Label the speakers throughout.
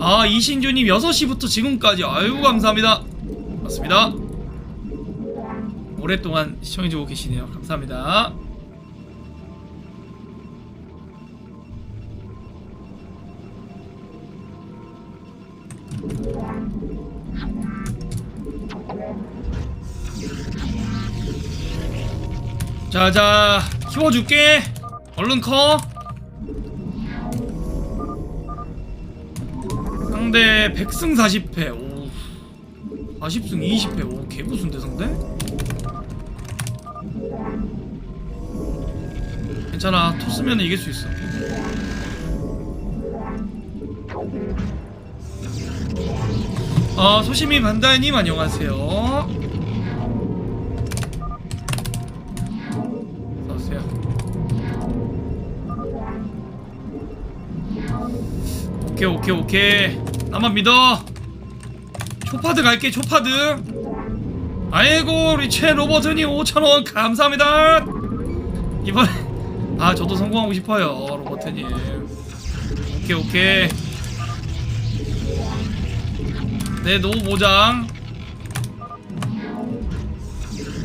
Speaker 1: 아 이신주님 6시부터 지금까지. 아유 감사합니다. 맞습니다. 오랫동안 시청해주고 계시네요. 감사합니다. 자자 키워줄게. 얼른 커 상대 100승 40패 오. 40승 20패 오 개구순데 상대? 괜찮아. 토스면 이길 수 있어. 어 소심이 반다이님 안녕하세요. 어서오세요. 오케이 오케이 오케이 나만 믿어. 초파드 갈게 초파드. 아이고 우리 최 로버트님 5천원 감사합니다. 이번 아 저도 성공하고 싶어요 로버트님. 오케이 오케이. 네 노후 보장.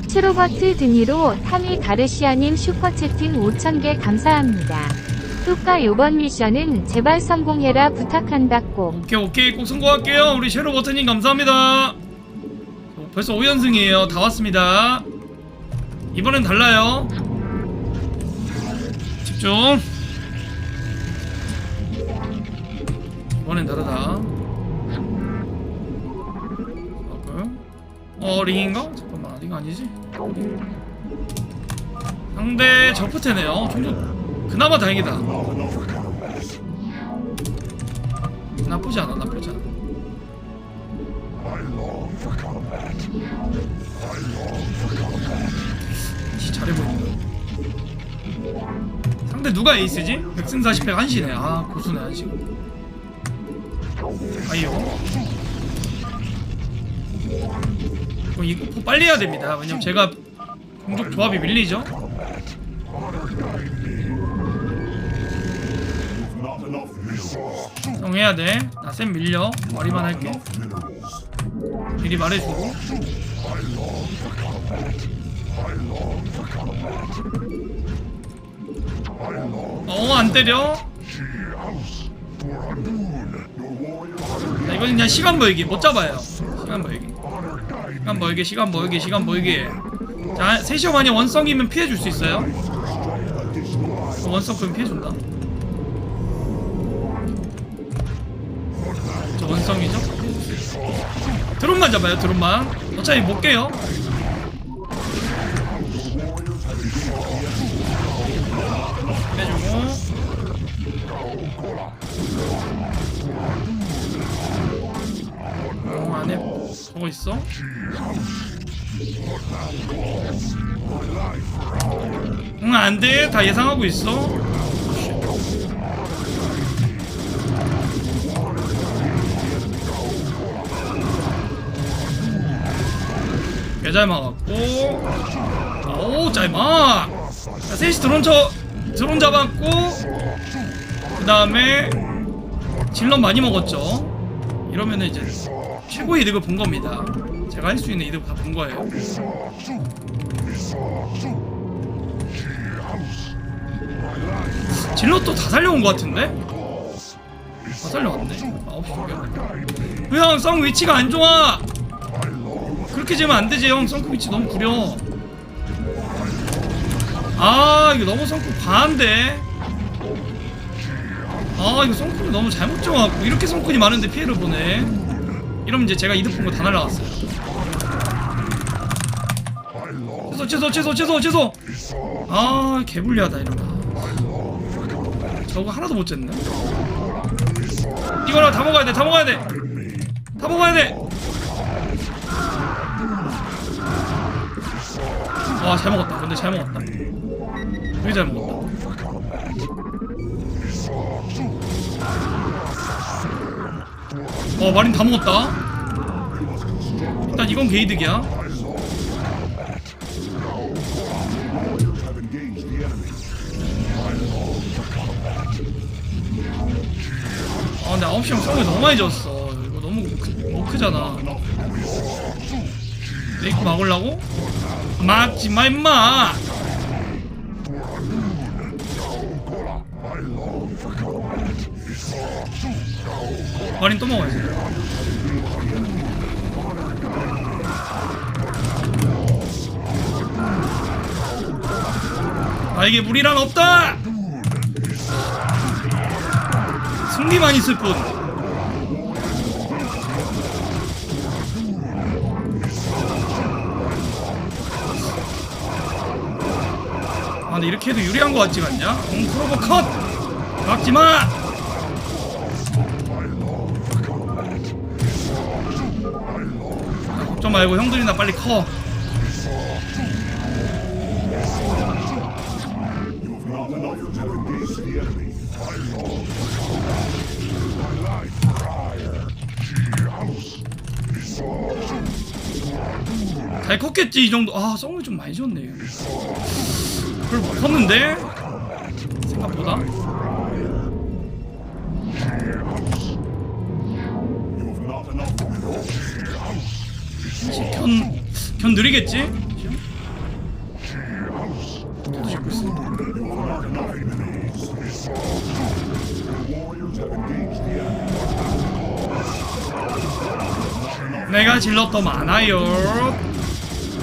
Speaker 2: 치로버트 등이로 타미 가르시아님 슈퍼채팅 5,000개 감사합니다. 뚜까 요번 미션은 제발 성공해라 부탁한다 꼭.
Speaker 1: 오케이 오케이. 꼭 성공할게요. 우리 쉐로 버튼님 감사합니다. 어, 벌써 5연승이에요. 다 왔습니다. 이번엔 달라요. 집중. 이번엔 다르다. 어 링인가? 잠깐만. 링 아니지? 링. 상대 저프테네요. 종종 그나마 다행이다. 나쁘지 않아 나쁘지 않아. 씨, 잘해 보인다. 상대 누가 에이스지? 백승 40팩 한시네. 아 고수네 한시 아이요. 그럼 이거 빨리 해야 됩니다. 왜냐면 제가 공격 조합이 밀리죠 형 해야 돼 나쌤 밀려 머리만 할게 미리 말해주고 어, 안 때려? 자, 이건 그냥 시간 벌기. 못 잡아요. 시간 벌기. 시간 벌기, 시간 벌기, 시간 벌기. 자, 3시간 만에 원성이면 피해줄 수 있어요. 어, 원성 그럼 피해준다. 저 원성이죠? 드론만 잡아요, 드론만. 어차피 못 깨요. 빼주고. 어, 안에 보고 있어? 응, 안 돼. 다 예상하고 있어. 개잘 막았고. 오, 잘 막. 자, 셋이 드론 쳐, 드론 잡았고. 그 다음에 질럿 많이 먹었죠. 이러면은 이제 최고의 이득을 본 겁니다. 제가 할 수 있는 이득을 다본 거예요. 질럿도 다 살려온 것 같은데? 다 살려왔네. 9시 쪽이야. 형, 성 위치가 안 좋아! 그렇게 재면 안 되지, 형. 성크 위치 너무 구려. 아, 이거 너무 성크 과한데? 아, 이거 성큰이 너무 잘못 정하고 이렇게 성큰이 많은데 피해를 보네. 이러면 이제 제가 이득 본 거 다 날라갔어요. 취소, 취소, 취소, 취소, 취소! 아, 개불리하다, 이러다. 저거 하나도 못 쟀네. 이거라 다 먹어야 돼, 다 먹어야 돼! 다 먹어야 돼! 와, 잘 먹었다. 근데 잘 먹었다. 되게 잘 먹었다. 어, 마린 다 먹었다. 일단 이건 게이득이야. 아,
Speaker 3: 근데 9시형 성이 너무 많이 졌어 이거 너무 크, 못 크잖아 레이크 막으려고? 막지 마 임마. 마린 또 먹어야지. 나에게 무리란 없다! 승리만 있을 뿐 아 근데 이렇게 해도 유리한 거 같지가 않냐? 엉크로버 컷! 막지마! 걱정 말고 형들이나 빨리 커 잘 컸겠지 이 정도 아 썸을 좀 많이 줬네 못 컸는데? 생각보다? 견, 견 느리겠지? 내가 질러 더 많아요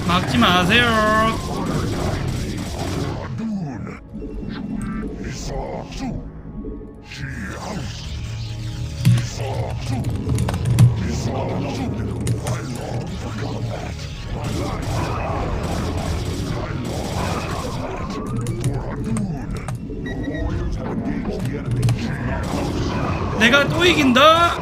Speaker 3: 막지 마세요 내가 또 이긴다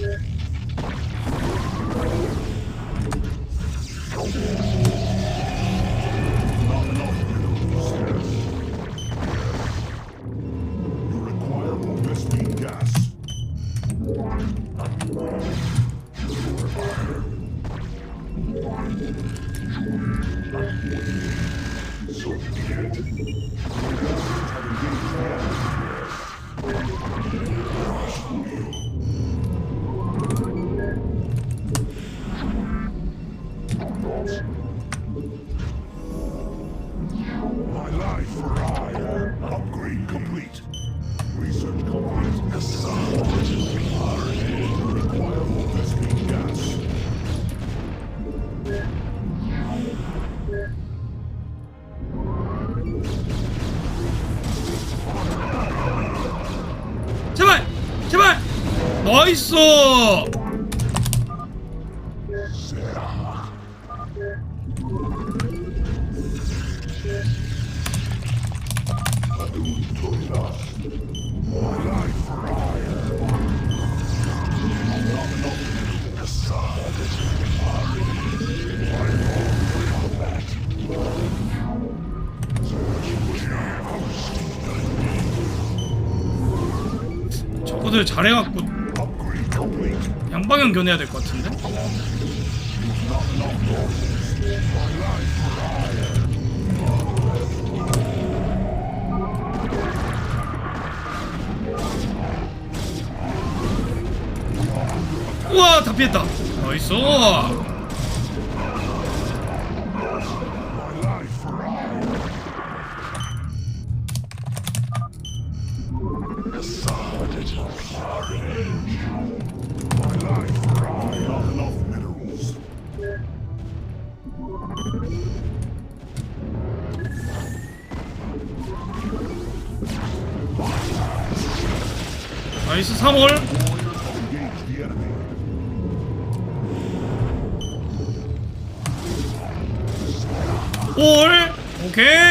Speaker 3: here. 나이스 저거들 잘해갖고 방향 견해야 될 것 같은데? 우와 다 피했다. 나이스 나이스 3월
Speaker 1: Engage the enemy.
Speaker 3: 올 오케이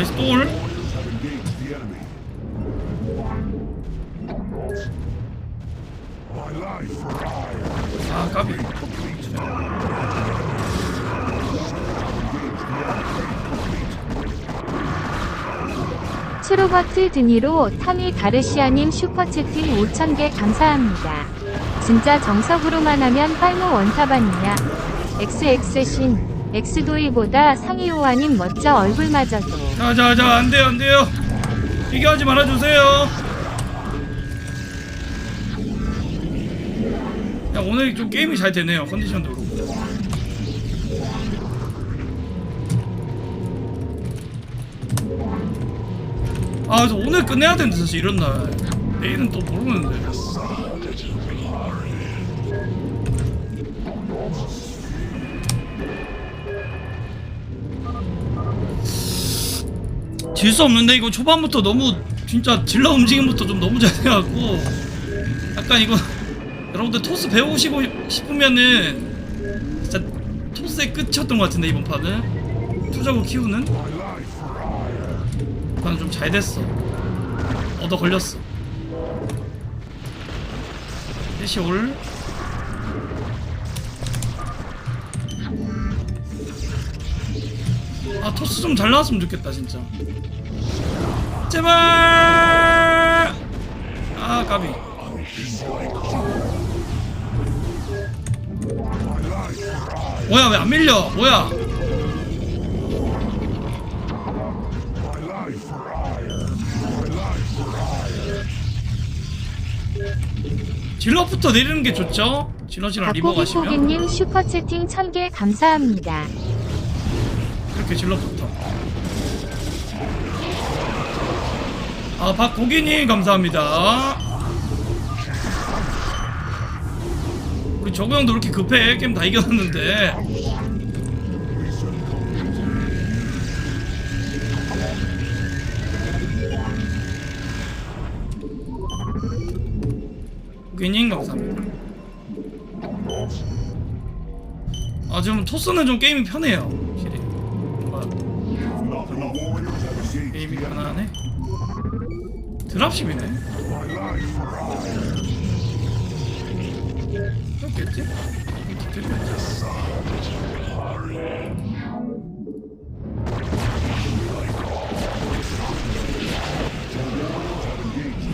Speaker 1: 나이스 돌. 아 까비
Speaker 2: 트로버트 드니로 타미 가르시아님 슈퍼채팅 5,000개 감사합니다. 진짜 정석으로만 하면 빨모 원탑 아니냐. XX신. 엑스도이보다 상이호아님 멋져 얼굴마저도.
Speaker 1: 자자자 안돼요 안돼요. 비교하지 말아주세요. 야 오늘 좀 게임이 잘 되네요 컨디션도 그렇고. 아 그래서 오늘 끝내야 되는데 사실 이런 날. 내일은 또 모르는데 질 수 없는데 이거 초반부터 너무 진짜 질러 움직임부터 좀 너무 잘해갖고 약간 이거 여러분들 토스 배우시고 싶으면은 진짜 토스의 끝이었던 것 같은데 이번 판은. 투자고 키우는. 판은 좀잘 됐어. 얻어 걸렸어. 대시 올 아 토스 좀 잘 나왔으면 좋겠다 진짜. 제발! 아 까비. 뭐야 왜 안 밀려? 뭐야. 질럿부터 내리는 게 좋죠? 질럿이랑 리버 가시면
Speaker 2: 닭고기포기님 슈퍼채팅 1000개 감사합니다.
Speaker 1: 이렇게 질럿부터 아 박고기님 감사합니다. 우리 저거 형도 그렇게 급해? 게임 다 이겼는데. 고기님 감사합니다. 아 지금 토스는 좀 게임이 편해요 드랍십이네. 그렇겠지?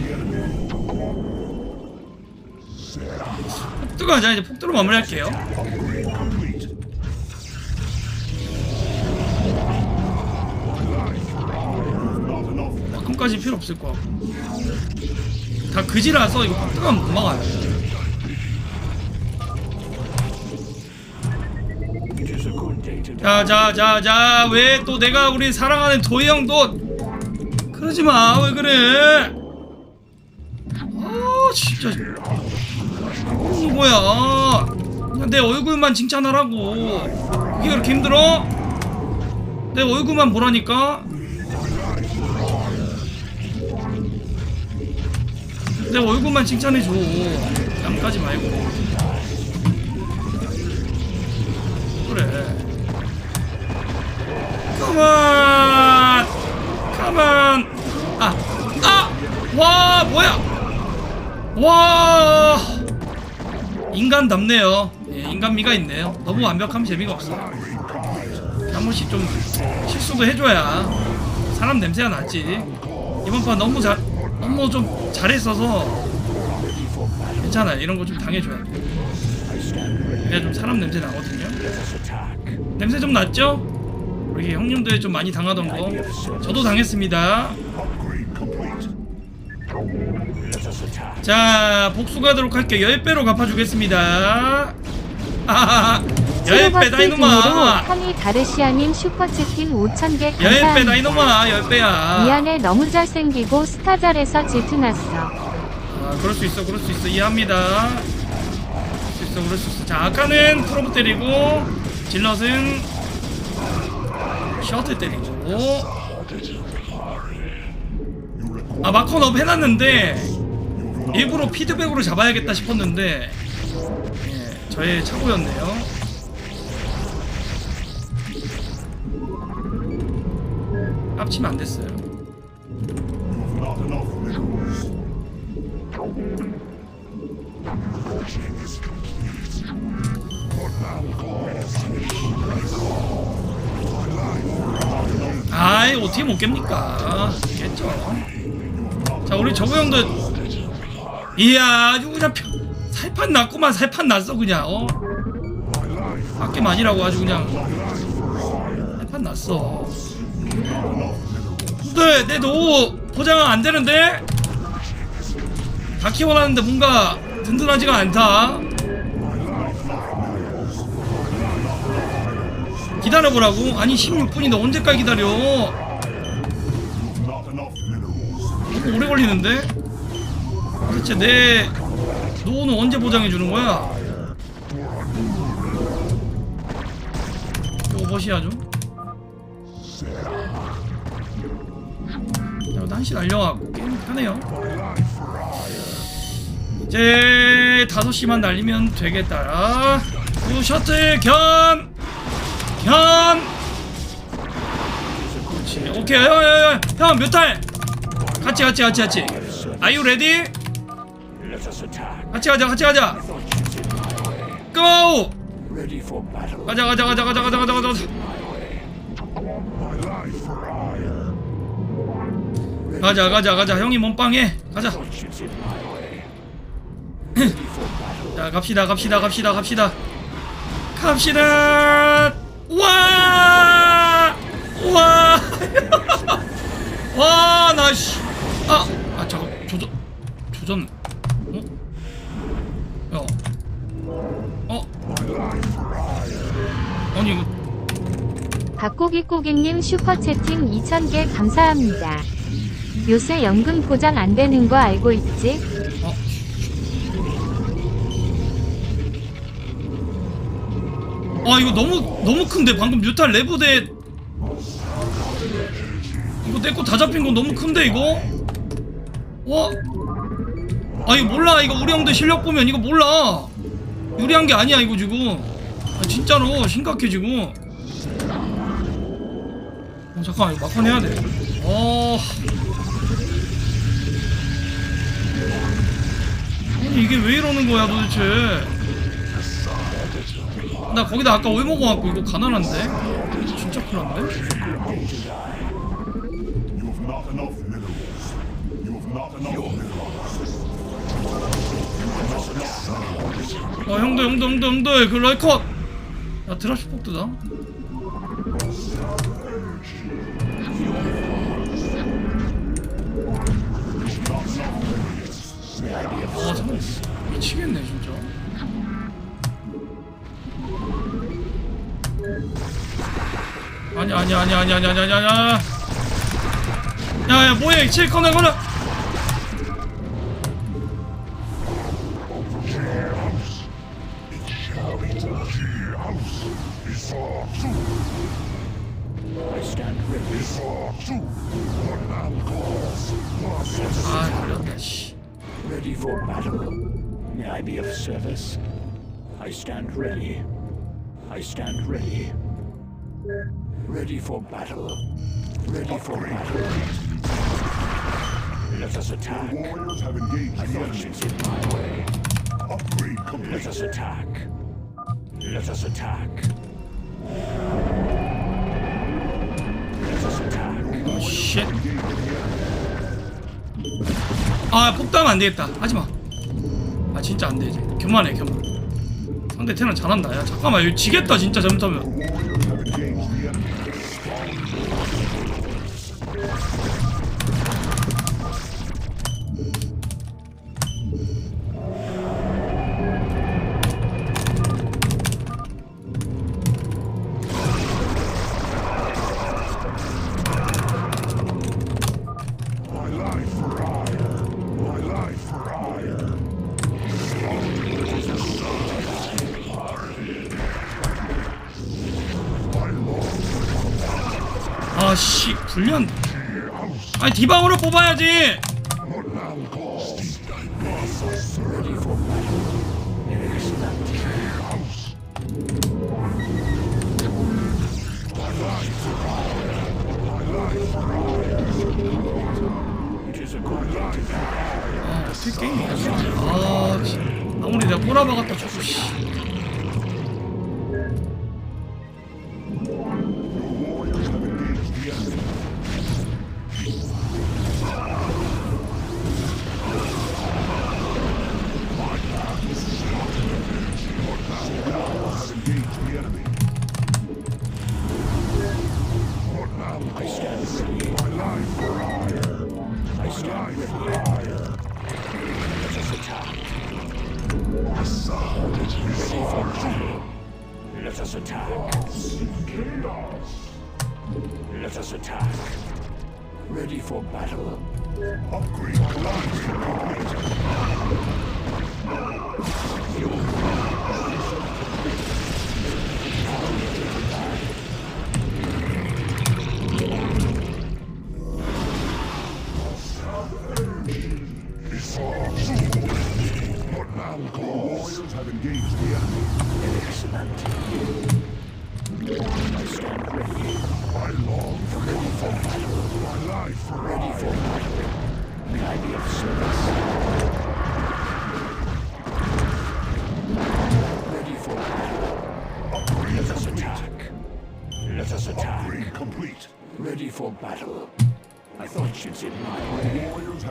Speaker 4: enemy.
Speaker 1: 폭두가 하자 이제 폭두로 마무리할게요 막금까지 필요 없을 것 같고 다 그지라서 이거 폭두가 못 막아요. 자 자 자 자 왜 또 내가 우리 사랑하는 도희 형도 그러지 마 왜 그래? 아 진짜. 어, 뭐야? 그냥 내 얼굴만 칭찬하라고. 그게 그렇게 힘들어? 내 얼굴만 보라니까 내 얼굴만 칭찬해줘. 남까지 말고. 그래. 가만! 가만! 아아와 뭐야? 와! 인간답네요. 예, 인간미가 있네요. 너무 완벽하면 재미가 없어. 한 번씩 좀 실수도 해줘야 사람 냄새가 나지. 이번 판 너무 잘 너무 좀 잘했어서 괜찮아. 이런 거 좀 당해줘야 돼. 그래야 좀 사람 냄새 나거든요. 냄새 좀 났죠? 우리 형님들 좀 많이 당하던 거. 저도 당했습니다. 자 복수가도록 할게요. 10배로 갚아주겠습니다. 아하하 10배
Speaker 2: 트로버트
Speaker 1: 다
Speaker 2: 드니로
Speaker 1: 이놈아.
Speaker 2: 타미 가르시아님 슈퍼채팅 5,000개
Speaker 1: 10배 다
Speaker 2: 감사합니다.
Speaker 1: 이놈아. 10배야.
Speaker 2: 미안해 너무 잘생기고 스타잘해서 질투났어.
Speaker 1: 아 그럴 수 있어 그럴 수 있어. 이해합니다. 그럴 수 있어 그럴 수 있어. 자 아까는 프로브 때리고 질럿은 셔틀 때리고. 아 마커업 해놨는데 일부러 피드백으로 잡아야겠다 싶었는데 예, 저의 착오였네요 깝치면 안 됐어요. 아이 어떻게 못 깹니까? 깼죠. 자 우리 저거 형도 이야 아주 그냥 펴- 살판 났구만 살판 났어 그냥 어 밖에 아니라고 아주 그냥 살판 났어. 근데 내 노후 보장 안 되는데 다 키워놨는데 뭔가 든든하지가 않다. 기다려보라고? 아니 16분인데 언제까지 기다려? 오래 걸리는데? 도대체 내 노후는 언제 보장해 주는 거야? 이거 멋이야 좀. 한시 날려갖고 게임 하네요. 이제 5시만 날리면 되겠다. 구 셔틀 견! 견! 그렇지. 오케이. 형, 형, 형. 형, 몇 탈? 같이, 같이, 같이, 같이. Are you ready? 같이 가자, 같이 가자. Go! 가자, 가자, 가자, 가자, 가자, 가자, 가자. 가자, 가자, 가자. 형이 몸빵해. 가자. 자, 갑시다, 갑시다, 갑시다, 갑시다. 갑시다. 와! 와! 와, 나 씨. 아, 아, 잠깐. 조전 조전. 어? 야. 어? 아니 이거
Speaker 2: 박고기고기님 슈퍼채팅 2000개 감사합니다. 요새 연금 보장 안 되는 거 알고 있지?
Speaker 1: 어? 아 이거 너무 너무 큰데 방금 뮤탈 레브대 이거 내 거 다 잡힌 거 너무 큰데 이거? 와? 아 이거 몰라 이거 우리 형들 실력 보면 이거 몰라 유리한 게 아니야 이거 지금 아, 진짜로 심각해 지금 어 잠깐 이거 막판 해야 돼 어... 이게 왜 이러는 거야 도대체 나 거기다 아까 오이 먹어갖고 이거 가난한데? 진짜 큰일 났네
Speaker 4: You've not enough minerals. You've not enough minerals.
Speaker 1: 어 형들 형들 형들 형들 그 럴컷 야 드랍십 폭드다 미치겠네 진짜 아니 아니 아니 아니 아니 아니 아니 아니 야야 뭐야 칠
Speaker 4: Malcolm's process.
Speaker 1: 아 걸렸다 씨
Speaker 3: Ready for battle. May I be of service? I stand ready. I stand ready. Ready for battle. Ready for battle. Let us attack.
Speaker 4: Warriors have engaged
Speaker 3: My
Speaker 4: the enemy.
Speaker 3: fortunes in my way.
Speaker 4: Upgrade
Speaker 3: Let
Speaker 4: complete.
Speaker 3: us attack. Let us attack. Let us attack.
Speaker 1: 쉣. 아 폭담 안 되겠다. 하지 마. 아 진짜 안 되지. 교만해 교만. 상대 테란 잘한다. 야 잠깐만 이거 지겠다 진짜 잘못하면. 불리한. 아니 디방으로 뽑아야지.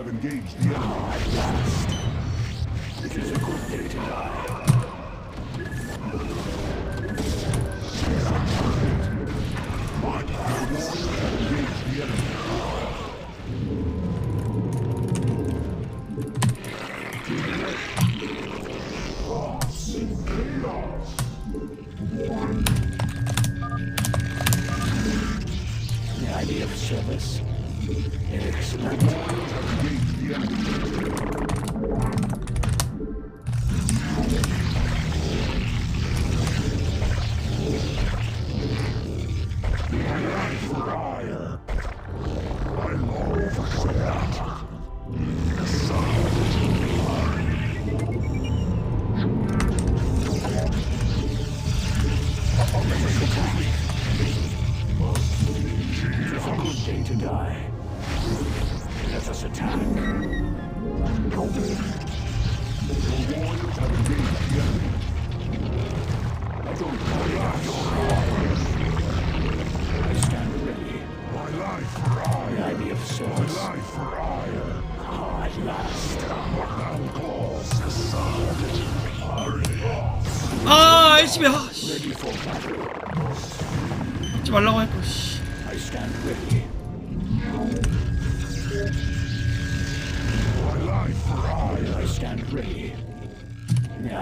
Speaker 4: have engaged the enemy.
Speaker 3: It is a good day to die.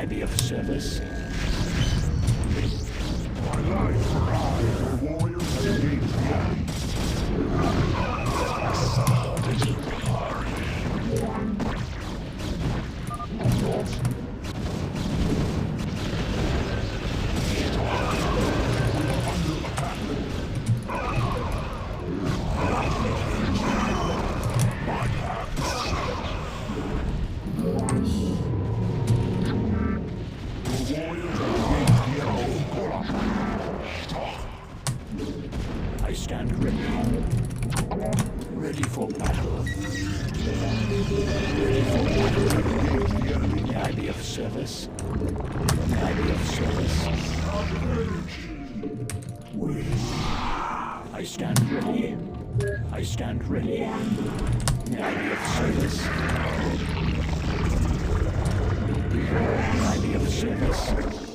Speaker 3: I be of service? ready. I stand ready. Now of service. I be of service.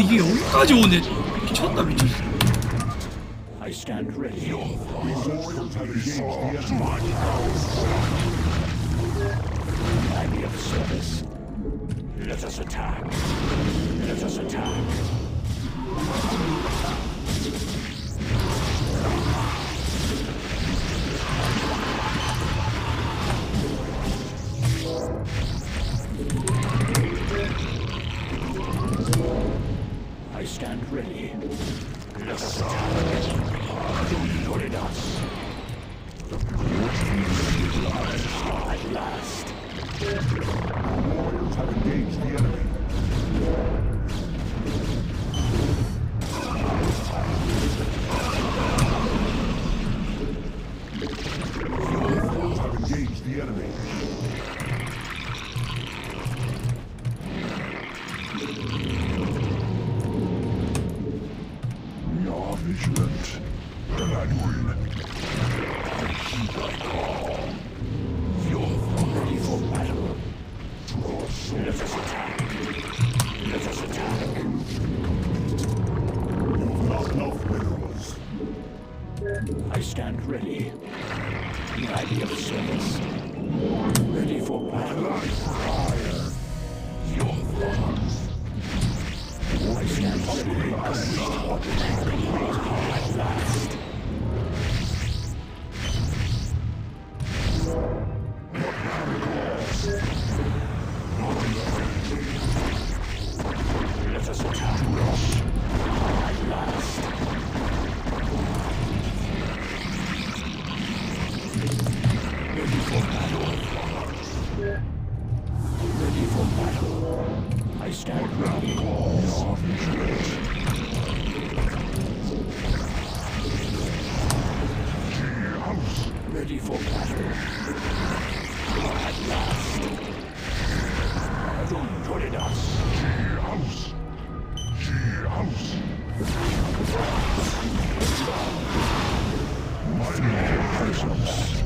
Speaker 1: 이게 여기까지 오네. 미쳤다 미쳤어
Speaker 3: ready.
Speaker 4: The
Speaker 3: idea of service. Ready for battle.
Speaker 4: Fire. Your thoughts.
Speaker 3: Voices ready. I
Speaker 4: saw
Speaker 3: what is happening at last. Combat.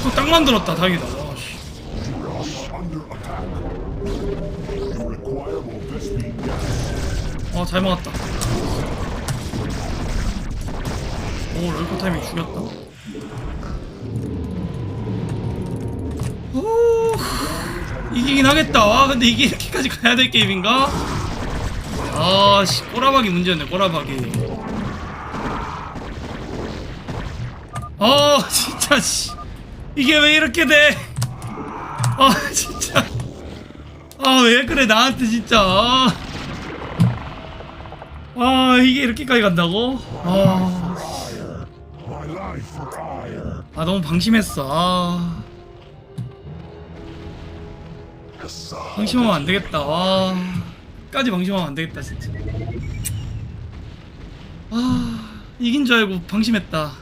Speaker 1: 와 럴코 딱 만들었다 다행이다 와, 씨. 아, 잘 막았다. 오, 럴코 타이밍 죽였다. 오, 이기긴 하겠다. 와, 근데 이게 이렇게까지 가야 될 게임인가? 아, 씨, 꼬라박이 문제였네, 꼬라박이. 아, 진짜, 씨. 이게 왜 이렇게 돼? 아, 진짜. 아, 왜 그래, 나한테 진짜. 아. 아 이게 이렇게까지 간다고? 아. 아 너무 방심했어. 아. 방심하면 안 되겠다. 와, 끝까지 방심하면 안 되겠다 진짜. 아 이긴 줄 알고 방심했다.